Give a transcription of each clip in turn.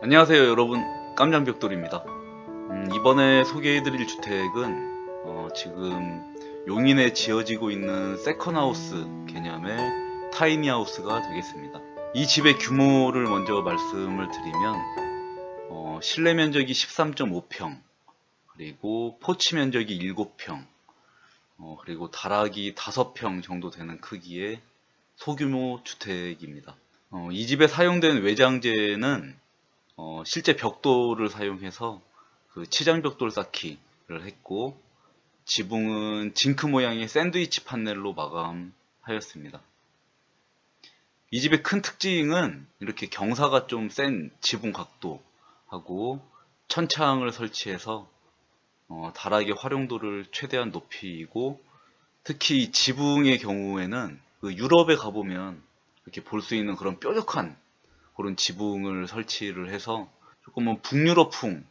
안녕하세요 여러분. 깜장벽돌입니다. 음, 이번에 소개해드릴 주택은 어, 지금 용인에 지어지고 있는 세컨하우스 개념의 타이니하우스가 되겠습니다. 이 집의 규모를 먼저 말씀을 드리면 어, 실내 면적이 13.5평 그리고 포치 면적이 7평 어, 그리고 다락이 5평 정도 되는 크기의 소규모 주택입니다. 어, 이 집에 사용된 외장재는 어, 실제 벽돌을 사용해서 그 치장 벽돌 쌓기를 했고 지붕은 징크 모양의 샌드위치 판넬로 마감하였습니다. 이 집의 큰 특징은 이렇게 경사가 좀 센 지붕 각도하고 천창을 설치해서 어, 다락의 활용도를 최대한 높이고 특히 이 지붕의 경우에는 그 유럽에 가보면 이렇게 볼 수 있는 그런 뾰족한 그런 지붕을 설치를 해서 조금은 북유럽풍의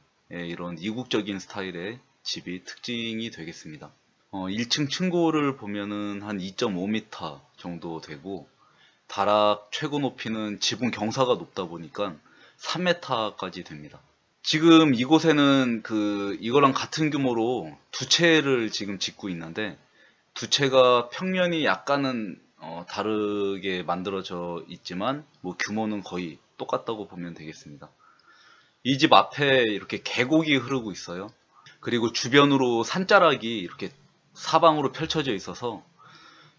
이런 이국적인 스타일의 집이 특징이 되겠습니다. 어, 1층 층고를 보면은 한 2.5m 정도 되고 다락 최고 높이는 지붕 경사가 높다 보니까 3m까지 됩니다. 지금 이곳에는 그 이거랑 같은 규모로 두 채를 지금 짓고 있는데 두 채가 평면이 약간은 어, 다르게 만들어져 있지만 뭐 규모는 거의 똑같다고 보면 되겠습니다. 이 집 앞에 이렇게 계곡이 흐르고 있어요. 그리고 주변으로 산자락이 이렇게 사방으로 펼쳐져 있어서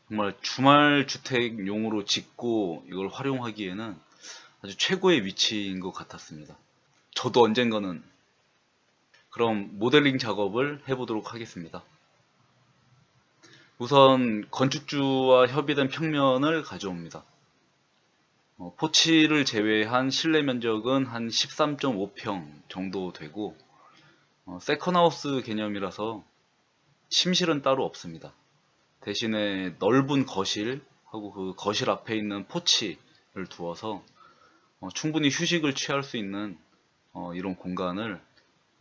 정말 주말 주택용으로 짓고 이걸 활용하기에는 아주 최고의 위치인 것 같았습니다. 저도 언젠가는 그럼 모델링 작업을 해보도록 하겠습니다. 우선 건축주와 협의된 평면을 가져옵니다. 어, 포치를 제외한 실내 면적은 한 13.5평 정도 되고 어, 세컨하우스 개념이라서 침실은 따로 없습니다. 대신에 넓은 거실하고 그 거실 앞에 있는 포치를 두어서 어, 충분히 휴식을 취할 수 있는 어, 이런 공간을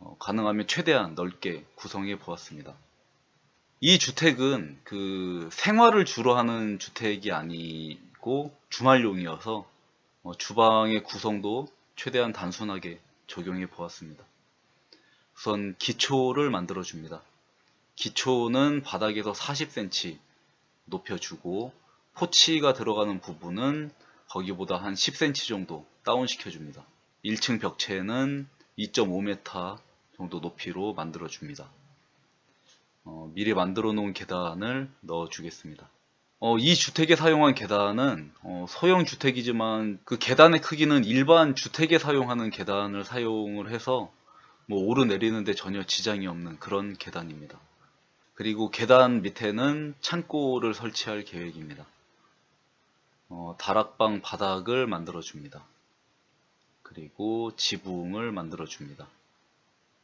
어, 가능하면 최대한 넓게 구성해 보았습니다. 이 주택은 그 생활을 주로 하는 주택이 아니고 주말용이어서 어, 주방의 구성도 최대한 단순하게 적용해 보았습니다. 우선 기초를 만들어 줍니다. 기초는 바닥에서 40cm 높여주고 포치가 들어가는 부분은 거기보다 한 10cm 정도 다운시켜 줍니다. 1층 벽체는 2.5m 정도 높이로 만들어 줍니다. 어, 미리 만들어 놓은 계단을 넣어 주겠습니다. 어, 이 주택에 사용한 계단은 어, 소형 주택이지만 그 계단의 크기는 일반 주택에 사용하는 계단을 사용을 해서 뭐 오르내리는데 전혀 지장이 없는 그런 계단입니다. 그리고 계단 밑에는 창고를 설치할 계획입니다. 어, 다락방 바닥을 만들어 줍니다. 그리고 지붕을 만들어 줍니다.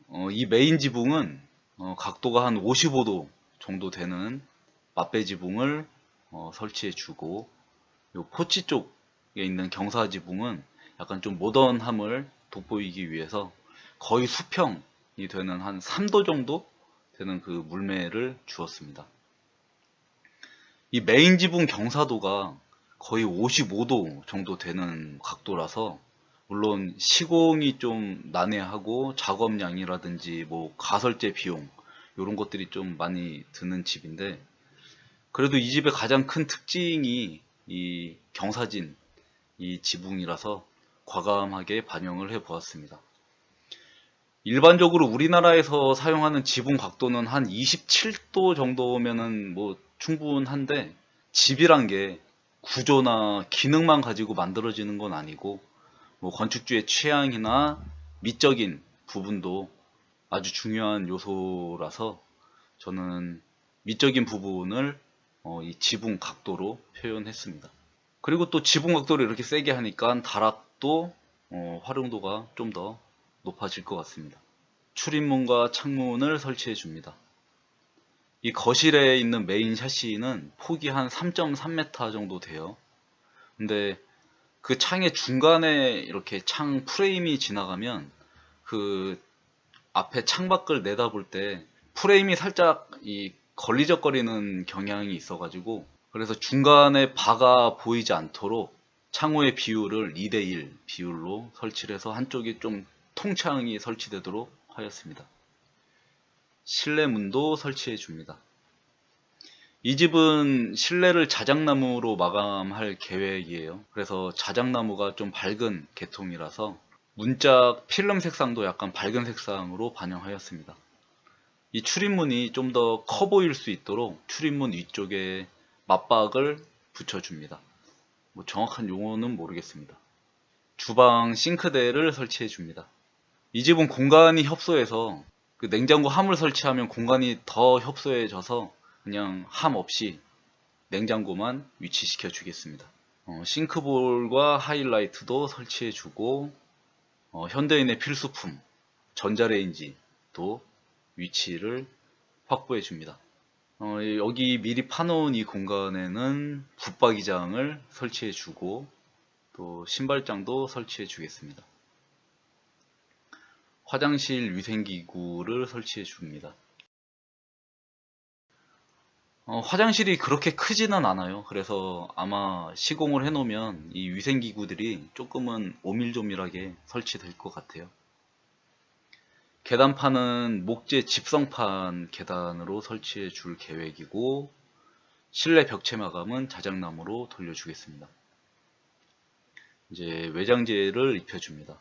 어, 이 메인 지붕은 어, 각도가 한 55도 정도 되는 맞배 지붕을 어, 설치해 주고 요 포치 쪽에 있는 경사 지붕은 약간 좀 모던함을 돋보이기 위해서 거의 수평이 되는 한 3도 정도 되는 그 물매를 주었습니다. 이 메인 지붕 경사도가 거의 55도 정도 되는 각도라서 물론 시공이 좀 난해하고 작업량이라든지 뭐 가설재 비용 이런 것들이 좀 많이 드는 집인데 그래도 이 집의 가장 큰 특징이 이 경사진 이 지붕이라서 과감하게 반영을 해 보았습니다. 일반적으로 우리나라에서 사용하는 지붕 각도는 한 27도 정도면은 뭐 충분한데 집이란 게 구조나 기능만 가지고 만들어지는 건 아니고 뭐 건축주의 취향이나 미적인 부분도 아주 중요한 요소라서 저는 미적인 부분을 어, 이 지붕 각도로 표현했습니다. 그리고 또 지붕 각도를 이렇게 세게 하니까 다락도 어, 활용도가 좀 더 높아질 것 같습니다. 출입문과 창문을 설치해 줍니다. 이 거실에 있는 메인 샤시는 폭이 한 3.3m 정도 돼요. 근데 그 창의 중간에 이렇게 창 프레임이 지나가면 그 앞에 창밖을 내다볼 때 프레임이 살짝 이 걸리적거리는 경향이 있어가지고 그래서 중간에 바가 보이지 않도록 창호의 비율을 2대1 비율로 설치를 해서 한쪽이 좀 통창이 설치되도록 하였습니다. 실내 문도 설치해 줍니다. 이 집은 실내를 자작나무로 마감할 계획이에요. 그래서 자작나무가 좀 밝은 계통이라서 문짝 필름 색상도 약간 밝은 색상으로 반영하였습니다. 이 출입문이 좀 더 커 보일 수 있도록 출입문 위쪽에 맞박을 붙여줍니다. 뭐 정확한 용어는 모르겠습니다. 주방 싱크대를 설치해 줍니다. 이 집은 공간이 협소해서 그 냉장고 함을 설치하면 공간이 더 협소해져서 그냥 함 없이 냉장고만 위치시켜 주겠습니다. 어, 싱크볼과 하이라이트도 설치해 주고 어, 현대인의 필수품 전자레인지도 위치를 확보해 줍니다. 어, 여기 미리 파놓은 이 공간에는 붙박이장을 설치해 주고 또 신발장도 설치해 주겠습니다. 화장실 위생기구를 설치해 줍니다. 어, 화장실이 그렇게 크지는 않아요. 그래서 아마 시공을 해놓으면 이 위생기구들이 조금은 오밀조밀하게 설치될 것 같아요. 계단판은 목재 집성판 계단으로 설치해 줄 계획이고 실내 벽체 마감은 자작나무로 돌려주겠습니다. 이제 외장재를 입혀줍니다.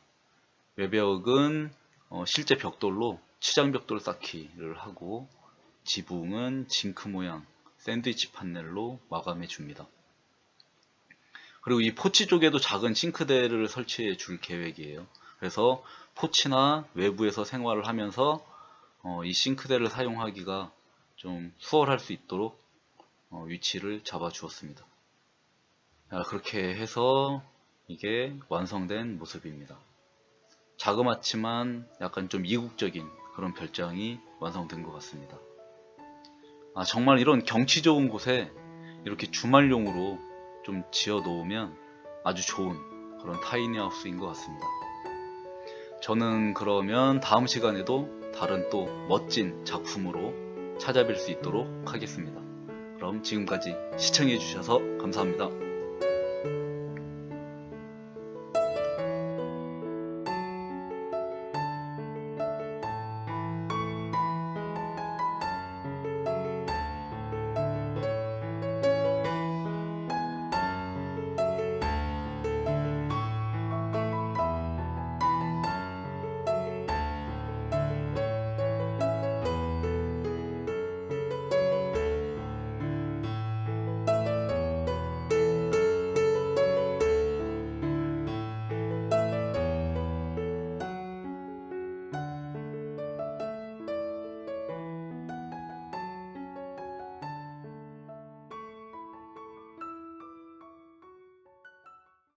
외벽은 어, 실제 벽돌로 치장벽돌 쌓기를 하고 지붕은 징크 모양 샌드위치 판넬로 마감해 줍니다. 그리고 이 포치 쪽에도 작은 싱크대를 설치해 줄 계획이에요. 그래서 포치나 외부에서 생활을 하면서 어, 이 싱크대를 사용하기가 좀 수월할 수 있도록 어, 위치를 잡아 주었습니다. 그렇게 해서 이게 완성된 모습입니다. 자그맣지만 약간 좀 이국적인 그런 별장이 완성된 것 같습니다. 아, 정말 이런 경치 좋은 곳에 이렇게 주말용으로 좀 지어 놓으면 아주 좋은 그런 타이니하우스인 것 같습니다. 저는 그러면 다음 시간에도 다른 또 멋진 작품으로 찾아뵐 수 있도록 하겠습니다. 그럼 지금까지 시청해 주셔서 감사합니다.